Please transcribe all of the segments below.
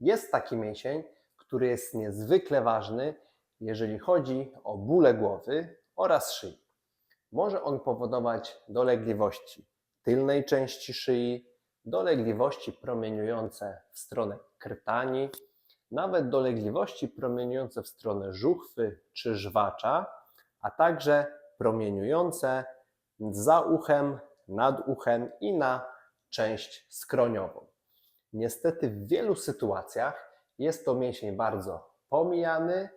Jest taki mięsień, który jest niezwykle ważny, jeżeli chodzi o bóle głowy oraz szyi. Może on powodować dolegliwości tylnej części szyi, dolegliwości promieniujące w stronę krtani, nawet dolegliwości promieniujące w stronę żuchwy czy żwacza, a także promieniujące za uchem, nad uchem i na część skroniową. Niestety w wielu sytuacjach jest to mięsień bardzo pomijany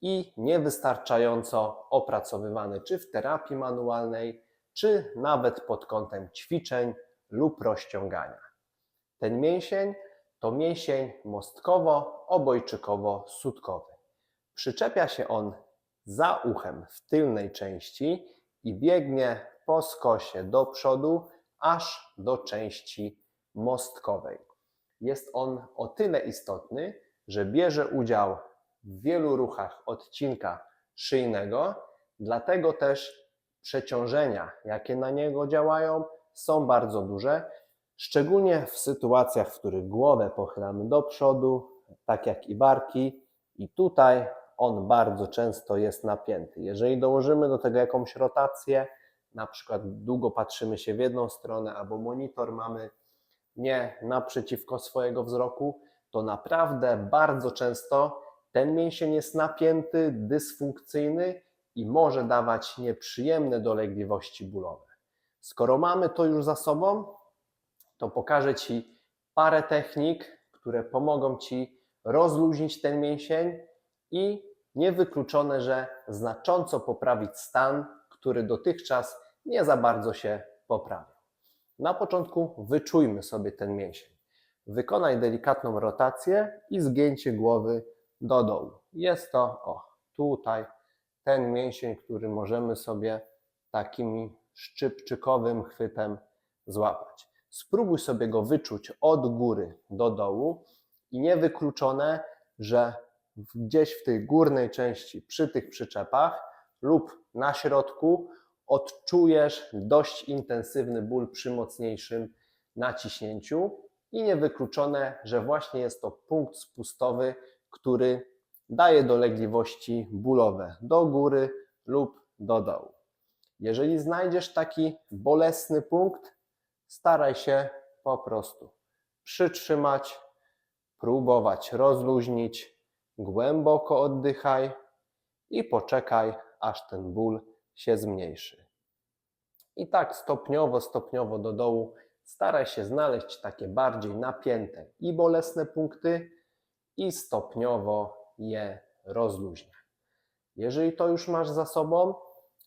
i niewystarczająco opracowywany, czy w terapii manualnej, czy nawet pod kątem ćwiczeń lub rozciągania. Ten mięsień to mięsień mostkowo-obojczykowo-sutkowy. Przyczepia się on za uchem w tylnej części i biegnie po skosie do przodu, aż do części mostkowej. Jest on o tyle istotny, że bierze udział w wielu ruchach odcinka szyjnego, dlatego też przeciążenia, jakie na niego działają, są bardzo duże, szczególnie w sytuacjach, w których głowę pochylamy do przodu, tak jak i barki, i tutaj on bardzo często jest napięty. Jeżeli dołożymy do tego jakąś rotację, na przykład długo patrzymy się w jedną stronę, albo monitor mamy nie naprzeciwko swojego wzroku, to naprawdę bardzo często ten mięsień jest napięty, dysfunkcyjny i może dawać nieprzyjemne dolegliwości bólowe. Skoro mamy to już za sobą, to pokażę Ci parę technik, które pomogą Ci rozluźnić ten mięsień i niewykluczone, że znacząco poprawić stan, który dotychczas nie za bardzo się poprawiał. Na początku wyczujmy sobie ten mięsień. Wykonaj delikatną rotację i zgięcie głowy do dołu. Jest to, o, tutaj ten mięsień, który możemy sobie takim szczypczykowym chwytem złapać. Spróbuj sobie go wyczuć od góry do dołu i niewykluczone, że gdzieś w tej górnej części, przy tych przyczepach lub na środku odczujesz dość intensywny ból przy mocniejszym naciśnięciu i niewykluczone, że właśnie jest to punkt spustowy, który daje dolegliwości bólowe do góry lub do dołu. Jeżeli znajdziesz taki bolesny punkt, staraj się po prostu przytrzymać, próbować rozluźnić, głęboko oddychaj i poczekaj, aż ten ból się zmniejszy. I tak stopniowo, stopniowo do dołu staraj się znaleźć takie bardziej napięte i bolesne punkty i stopniowo je rozluźniaj. Jeżeli to już masz za sobą,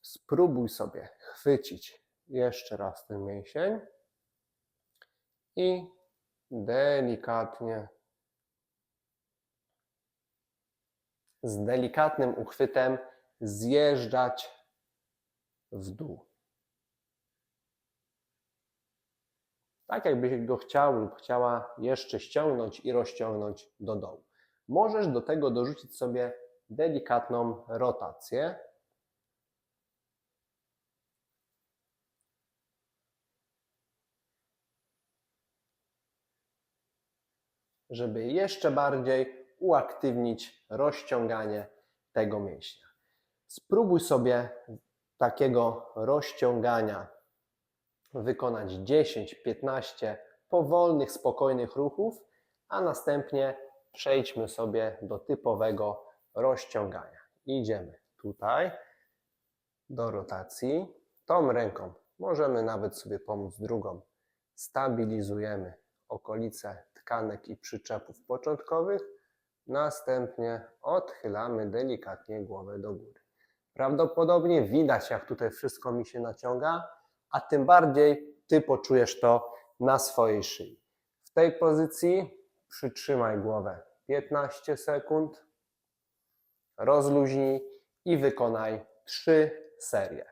spróbuj sobie chwycić jeszcze raz ten mięsień i delikatnie, z delikatnym uchwytem zjeżdżać w dół. Tak jakbyś go chciał lub chciała jeszcze ściągnąć i rozciągnąć do dołu. Możesz do tego dorzucić sobie delikatną rotację. żeby jeszcze bardziej uaktywnić rozciąganie tego mięśnia. Spróbuj sobie takiego rozciągania wykonać 10-15 powolnych, spokojnych ruchów, a następnie przejdźmy sobie do typowego rozciągania. Idziemy tutaj do rotacji. Tą ręką możemy nawet sobie pomóc drugą. Stabilizujemy okolice tkanek i przyczepów początkowych. Następnie odchylamy delikatnie głowę do góry. Prawdopodobnie widać, jak tutaj wszystko mi się naciąga, a tym bardziej Ty poczujesz to na swojej szyi. W tej pozycji przytrzymaj głowę 15 sekund, rozluźnij i wykonaj 3 serie.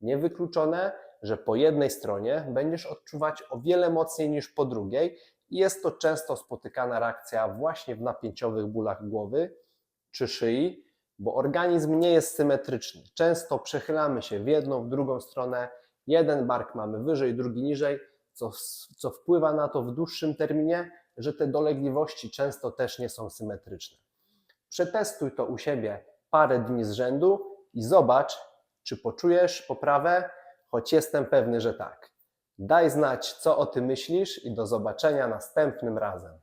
Niewykluczone, że po jednej stronie będziesz odczuwać o wiele mocniej niż po drugiej i jest to często spotykana reakcja właśnie w napięciowych bólach głowy czy szyi, bo organizm nie jest symetryczny. Często przechylamy się w jedną, w drugą stronę, jeden bark mamy wyżej, drugi niżej, co, co wpływa na to w dłuższym terminie, że te dolegliwości często też nie są symetryczne. Przetestuj to u siebie parę dni z rzędu i zobacz, czy poczujesz poprawę, choć jestem pewny, że tak. Daj znać, co o tym myślisz i do zobaczenia następnym razem.